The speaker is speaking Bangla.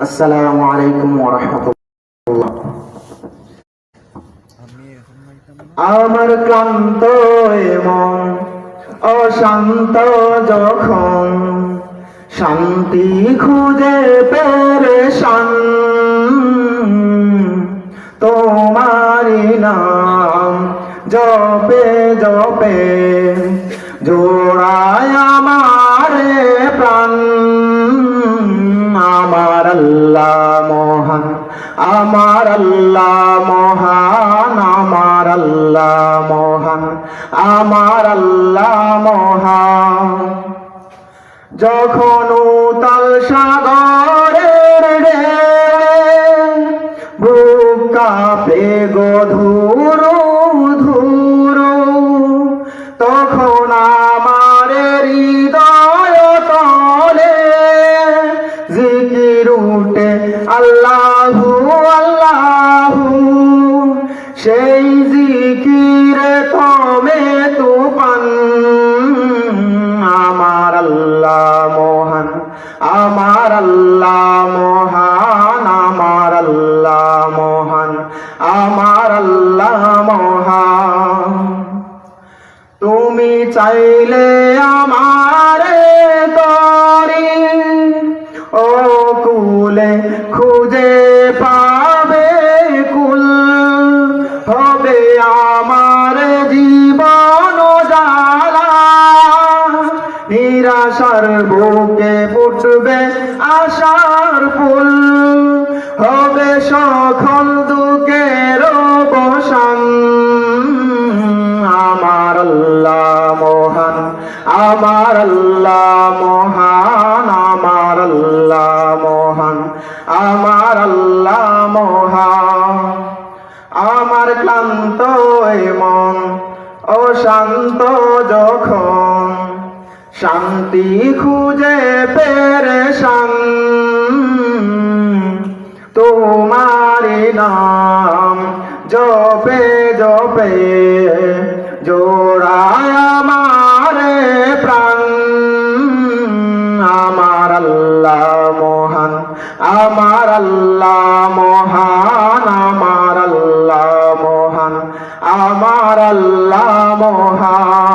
আসসালামু আলাইকুম ওয়া রাহমাতুল্লাহ। আমার ক্লান্ত এ মন, অশান্ত যখন শান্তি খুঁজে পেরেশান তোমারি নাম জপে জপে আমার আল্লাহ মহান আমার আল্লাহ মহান আমার আল্লাহ মহান আমার আল্লাহ মহান। যখন তাল সাগরের উঠে আল্লাহু আল্লাহু, সেই জিকিরে তমে তুপান আমার আল্লাহ মহান, আমার আল্লাহ মহান, আমার আল্লাহ মহান, আমার আল্লাহ মহান। তুমি চাইলে আমারে খুঁজে পাবে কুল। হবে আমার জীবন নিরাশার বুকে ফুটবে আশার ফুল। হবে সখন দুঃখের বসান আমার আল্লাহ মহান, আমার আল্লাহ মহান, আমার আল্লাহ মহান, আমার আল্লাহ মহান। আমার ক্লান্ত মন, অশান্ত যখন। শান্তি খুঁজে পেরেশান। তোমারি নাম জপে জপে। আল্লাহ মহান আমার আল্লাহ মহান আমার আল্লাহ মহান আমার আল্লাহ মহান।